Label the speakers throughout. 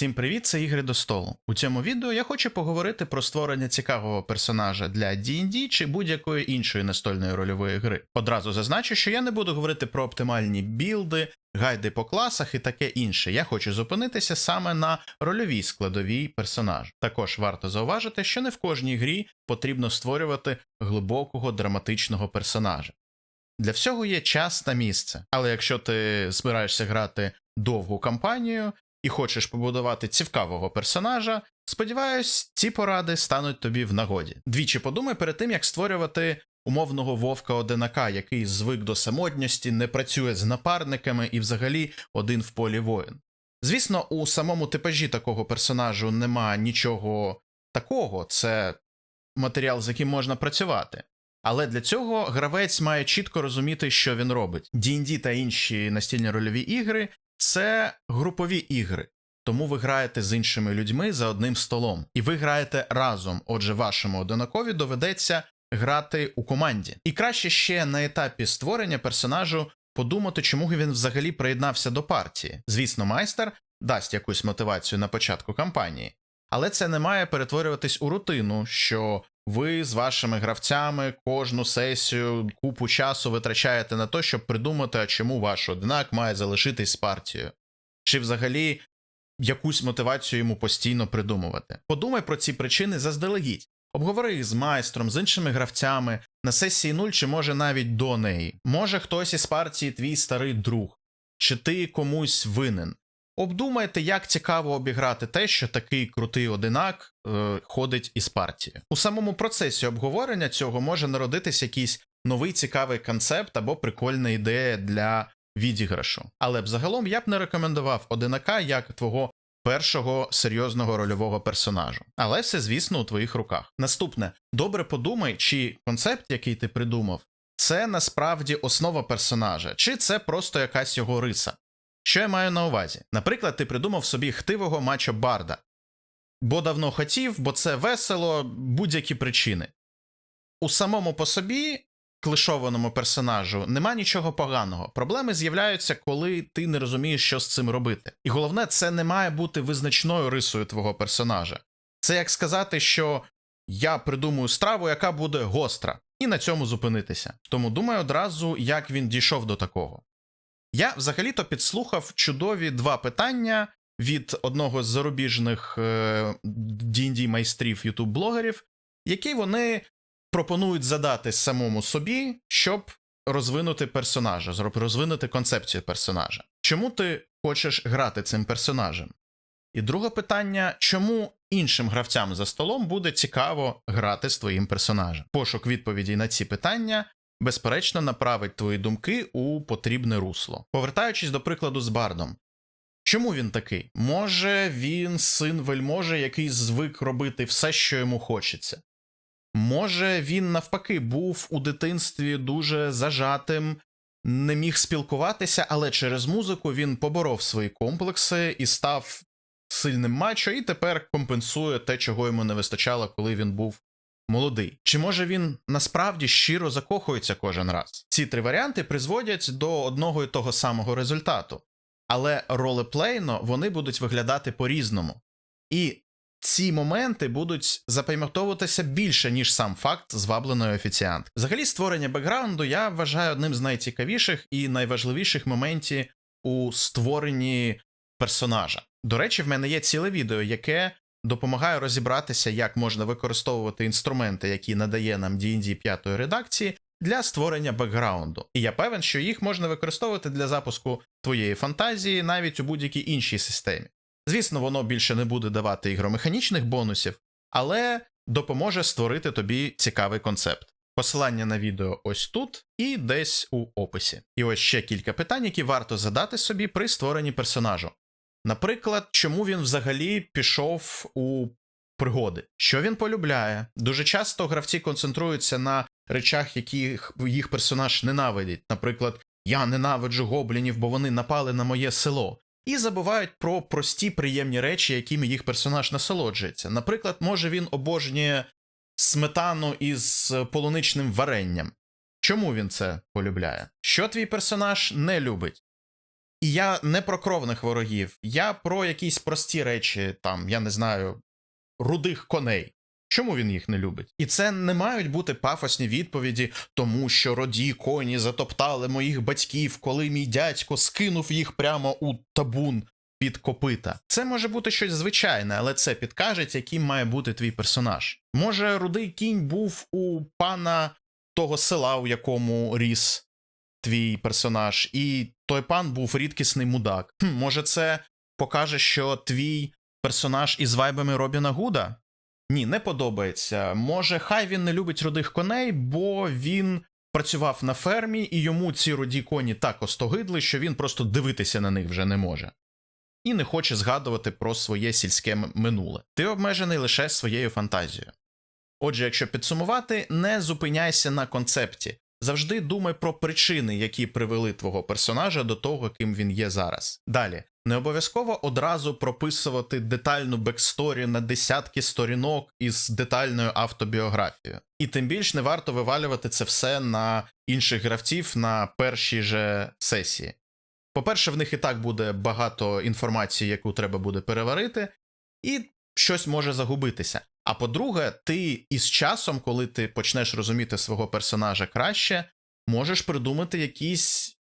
Speaker 1: Всім привіт, це ігри до столу. У цьому відео я хочу поговорити про створення цікавого персонажа для D&D чи будь-якої іншої настольної рольової гри. Одразу зазначу, що я не буду говорити про оптимальні білди, гайди по класах і таке інше. Я хочу зупинитися саме на рольовій складовій персонажа. Також варто зауважити, що не в кожній грі потрібно створювати глибокого драматичного персонажа. Для всього є час та місце, але якщо ти збираєшся грати довгу кампанію, і хочеш побудувати цікавого персонажа, сподіваюсь, ці поради стануть тобі в нагоді. Двічі подумай перед тим, як створювати умовного вовка одинака, який звик до самотності, не працює з напарниками і взагалі один в полі воїн. Звісно, у самому типажі такого персонажу нема нічого такого, це матеріал, з яким можна працювати. Але для цього гравець має чітко розуміти, що він робить. D&D та інші настільні рольові ігри це групові ігри, тому ви граєте з іншими людьми за одним столом, і ви граєте разом. Отже, вашому одинакові доведеться грати у команді. І краще ще на етапі створення персонажу подумати, чому він взагалі приєднався до партії. Звісно, майстер дасть якусь мотивацію на початку кампанії, але це не має перетворюватись у рутину, що ви з вашими гравцями кожну сесію купу часу витрачаєте на те, щоб придумати, а чому ваш одинак має залишитись з партією, чи взагалі якусь мотивацію йому постійно придумувати. Подумай про ці причини заздалегідь. Обговори їх з майстром, з іншими гравцями на сесії 0 чи може навіть до неї. Може хтось із партії твій старий друг, чи ти комусь винен. Обдумайте, як цікаво обіграти те, що такий крутий одинак е, ходить із партії. У самому процесі обговорення цього може народитись якийсь новий цікавий концепт або прикольна ідея для відіграшу. Але б загалом я б не рекомендував одинака як твого першого серйозного рольового персонажу. Але все, звісно, у твоїх руках. Наступне, добре подумай, чи концепт, який ти придумав, це насправді основа персонажа, чи це просто якась його риса. Що я маю на увазі? Наприклад, ти придумав собі хтивого мачо Барда, бо давно хотів, бо це весело, будь-які причини. У самому по собі клишованому персонажу нема нічого поганого. Проблеми з'являються, коли ти не розумієш, що з цим робити. І головне, це не має бути визначною рисою твого персонажа. Це як сказати, що я придумую страву, яка буде гостра, і на цьому зупинитися. Тому думай одразу, як він дійшов до такого. Я взагалі-то підслухав чудові два питання від одного з зарубіжних D&D майстрів ютуб-блогерів, які вони пропонують задати самому собі, щоб розвинути персонажа, розвинути концепцію персонажа. Чому ти хочеш грати цим персонажем? І друге питання: чому іншим гравцям за столом буде цікаво грати з твоїм персонажем? Пошук відповідей на ці питання безперечно направить твої думки у потрібне русло. Повертаючись до прикладу з Бардом. Чому він такий? Може він син вельможи, який звик робити все, що йому хочеться. Може, він навпаки був у дитинстві дуже зажатим, не міг спілкуватися, але через музику він поборов свої комплекси і став сильним мачо, і тепер компенсує те, чого йому не вистачало, коли він був молодий. Чи може він насправді щиро закохується кожен раз? Ці три варіанти призводять до одного і того самого результату, але ролеплейно вони будуть виглядати по-різному. І ці моменти будуть запам'ятовуватися більше, ніж сам факт звабленої офіціант. Взагалі, створення бекграунду я вважаю одним з найцікавіших і найважливіших моментів у створенні персонажа. До речі, в мене є ціле відео, яке допомагає розібратися, як можна використовувати інструменти, які надає нам D&D 5 редакції, для створення бекграунду. І я певен, що їх можна використовувати для запуску твоєї фантазії навіть у будь-якій іншій системі. Звісно, воно більше не буде давати ігромеханічних бонусів, але допоможе створити тобі цікавий концепт. Посилання на відео ось тут і десь у описі. І ось ще кілька питань, які варто задати собі при створенні персонажу. Наприклад, чому він взагалі пішов у пригоди, що він полюбляє. Дуже часто гравці концентруються на речах, яких їх персонаж ненавидить. Наприклад, я ненавиджу гоблінів, бо вони напали на моє село. І забувають про прості приємні речі, якими їх персонаж насолоджується. Наприклад, може він обожнює сметану із полуничним варенням. Чому він це полюбляє? Що твій персонаж не любить? І я не про кровних ворогів, я про якісь прості речі, там, я не знаю, рудих коней. Чому він їх не любить? І це не мають бути пафосні відповіді, тому що роді коні затоптали моїх батьків, коли мій дядько скинув їх прямо у табун під копита. Це може бути щось звичайне, але це підкаже, яким має бути твій персонаж. Може, рудий кінь був у пана того села, у якому ріс твій персонаж, і той пан був рідкісний мудак. Хм, може, це покаже, що твій персонаж із вайбами Робіна Гуда? Ні, не подобається. Може, хай він не любить рудих коней, бо він працював на фермі, і йому ці руді коні так остогидли, що він просто дивитися на них вже не може. І не хоче згадувати про своє сільське минуле. Ти обмежений лише своєю фантазією. Отже, якщо підсумувати, не зупиняйся на концепті. Завжди думай про причини, які привели твого персонажа до того, ким він є зараз. Далі, не обов'язково одразу прописувати детальну бексторі на десятки сторінок із детальною автобіографією. І тим більш не варто вивалювати це все на інших гравців на першій же сесії. По-перше, в них і так буде багато інформації, яку треба буде переварити, і щось може загубитися. А по-друге, ти із часом, коли ти почнеш розуміти свого персонажа краще, можеш придумати якісь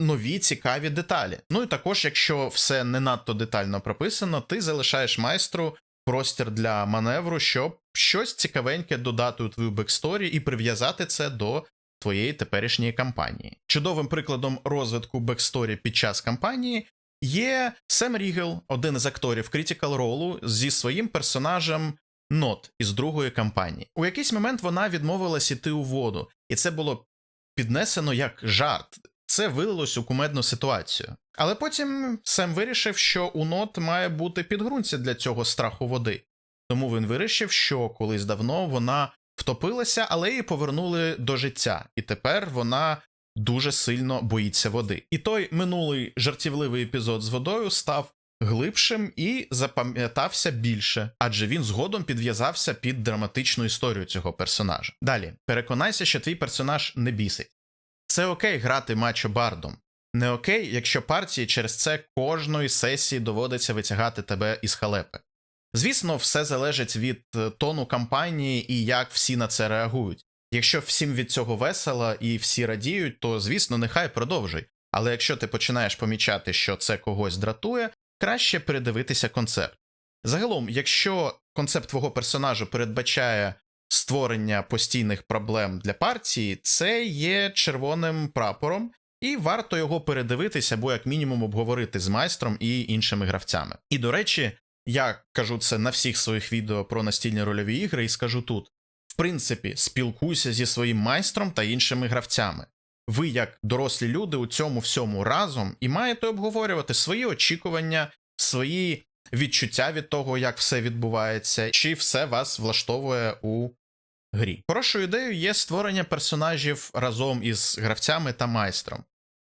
Speaker 1: нові цікаві деталі. Ну і також, якщо все не надто детально прописано, ти залишаєш майстру простір для маневру, щоб щось цікавеньке додати у твою бексторі і прив'язати це до твоєї теперішньої кампанії. Чудовим прикладом розвитку бексторі під час кампанії є Сем Рігел, один із акторів Critical Role, зі своїм персонажем Нот із другої кампанії. У якийсь момент вона відмовилась іти у воду, і це було піднесено як жарт. Це вилилось у кумедну ситуацію. Але потім Сем вирішив, що у Нот має бути підґрунтя для цього страху води. Тому він вирішив, що колись давно вона втопилася, але її повернули до життя, і тепер вона дуже сильно боїться води. І той минулий жартівливий епізод з водою став глибшим і запам'ятався більше, адже він згодом підв'язався під драматичну історію цього персонажа. Далі, переконайся, що твій персонаж не бісить. Це окей грати мачо бардом. Не окей, якщо партії через це кожної сесії доводиться витягати тебе із халепи. Звісно, все залежить від е, тону кампанії і як всі на це реагують. Якщо всім від цього весело і всі радіють, то звісно, нехай продовжуй. Але якщо ти починаєш помічати, що це когось дратує, краще передивитися концепт. Загалом, якщо концепт твого персонажа передбачає створення постійних проблем для партії, це є червоним прапором, і варто його передивитися або як мінімум обговорити з майстром і іншими гравцями. І до речі, я кажу це на всіх своїх відео про настільні рольові ігри і скажу тут: в принципі, спілкуйся зі своїм майстром та іншими гравцями. Ви, як дорослі люди, у цьому всьому разом і маєте обговорювати свої очікування, свої відчуття від того, як все відбувається, чи все вас влаштовує у грі. Хорошою ідеєю є створення персонажів разом із гравцями та майстром.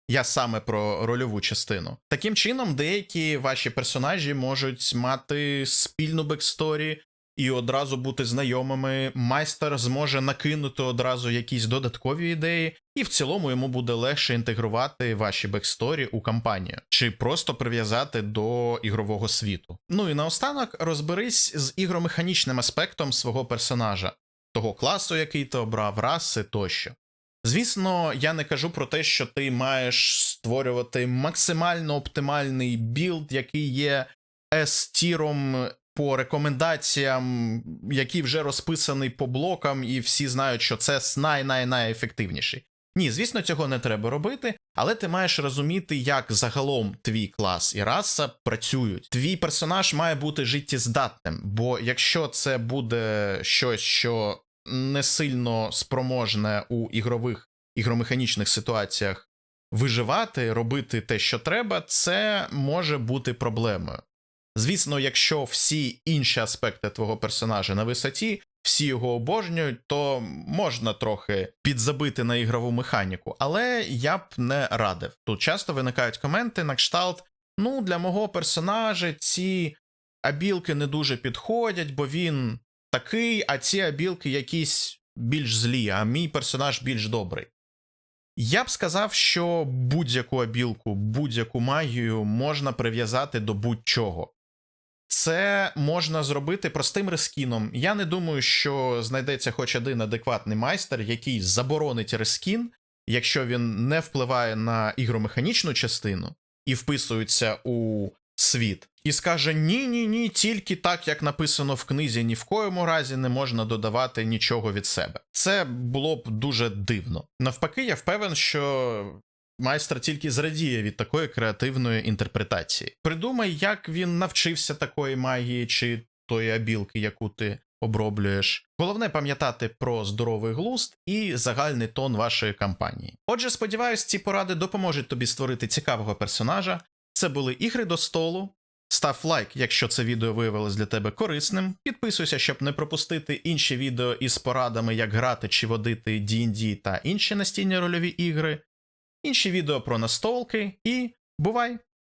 Speaker 1: Я саме про рольову частину. Таким чином, деякі ваші персонажі можуть мати спільну бексторі і одразу бути знайомими. Майстер зможе накинути одразу якісь додаткові ідеї, і в цілому йому буде легше інтегрувати ваші бексторі у кампанію, чи просто прив'язати до ігрового світу. Ну і наостанок розберись з ігромеханічним аспектом свого персонажа, того класу, який ти обрав, раси тощо. Звісно, я не кажу про те, що ти маєш створювати максимально оптимальний білд, який є S-тіром по рекомендаціям, який вже розписаний по блокам, і всі знають, що це най-най-найефективніший. Ні, звісно, цього не треба робити, але ти маєш розуміти, як загалом твій клас і раса працюють. Твій персонаж має бути життєздатним, бо якщо це буде щось, що не сильно спроможне у ігрових ігромеханічних ситуаціях виживати, робити те, що треба, це може бути проблемою. Звісно, якщо всі інші аспекти твого персонажа на висоті, всі його обожнюють, то можна трохи підзабити на ігрову механіку, але я б не радив. Тут часто виникають коменти на кшталт: ну, для мого персонажа ці абілки не дуже підходять, бо він такий, а ці абілки якісь більш злі, а мій персонаж більш добрий. Я б сказав, що будь-яку абілку, будь-яку магію можна прив'язати до будь-чого. Це можна зробити простим рескіном. Я не думаю, що знайдеться хоч один адекватний майстер, який заборонить рескін, якщо він не впливає на ігромеханічну частину і вписується у світ, і скаже: ні, ні, ні, тільки так, як написано в книзі, ні в коєму разі не можна додавати нічого від себе. Це було б дуже дивно. Навпаки, я впевнен, що майстер тільки зрадіє від такої креативної інтерпретації. Придумай, як він навчився такої магії чи тої абілки, яку ти оброблюєш. Головне пам'ятати про здоровий глузд і загальний тон вашої кампанії. Отже, сподіваюсь, ці поради допоможуть тобі створити цікавого персонажа. Це були ігри до столу. Став лайк, якщо це відео виявилось для тебе корисним. Підписуйся, щоб не пропустити інші відео із порадами, як грати чи водити D&D та інші настільні рольові ігри, інші відео про настолки і бувай!